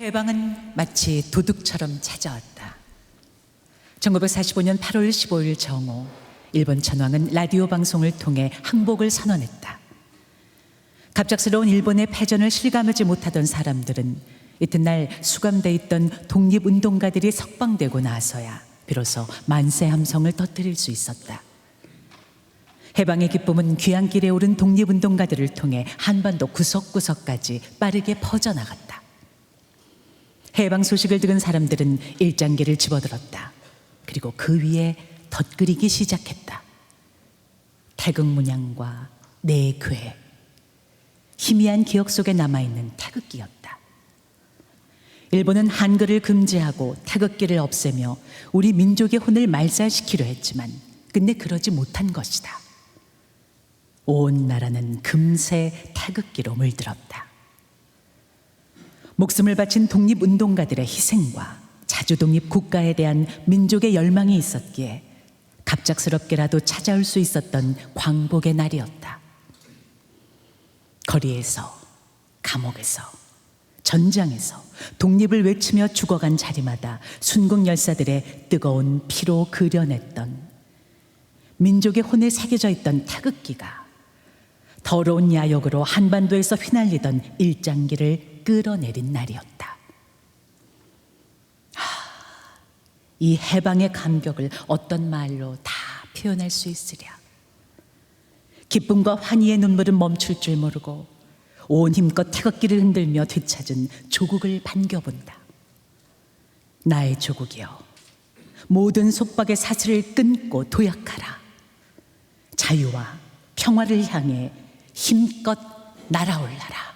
해방은 마치 도둑처럼 찾아왔다. 1945년 8월 15일 정오, 일본 천황은 라디오 방송을 통해 항복을 선언했다. 갑작스러운 일본의 패전을 실감하지 못하던 사람들은 이튿날 수감돼 있던 독립운동가들이 석방되고 나서야 비로소 만세 함성을 터뜨릴 수 있었다. 해방의 기쁨은 귀향길에 오른 독립운동가들을 통해 한반도 구석구석까지 빠르게 퍼져나갔다. 해방 소식을 들은 사람들은 일장기를 집어들었다. 그리고 그 위에 덧그리기 시작했다. 태극 문양과 내 괴. 희미한 기억 속에 남아있는 태극기였다. 일본은 한글을 금지하고 태극기를 없애며 우리 민족의 혼을 말살시키려 했지만 끝내 그러지 못한 것이다. 온 나라는 금세 태극기로 물들었다. 목숨을 바친 독립운동가들의 희생과 자주독립 국가에 대한 민족의 열망이 있었기에 갑작스럽게라도 찾아올 수 있었던 광복의 날이었다. 거리에서, 감옥에서, 전장에서 독립을 외치며 죽어간 자리마다 순국 열사들의 뜨거운 피로 그려냈던 민족의 혼에 새겨져 있던 태극기가 더러운 야욕으로 한반도에서 휘날리던 일장기를 끌어내린 날이었다. 하, 이 해방의 감격을 어떤 말로 다 표현할 수 있으랴. 기쁨과 환희의 눈물은 멈출 줄 모르고 온 힘껏 태극기를 흔들며 되찾은 조국을 반겨본다. 나의 조국이여, 모든 속박의 사슬을 끊고 도약하라. 자유와 평화를 향해 힘껏 날아올라라.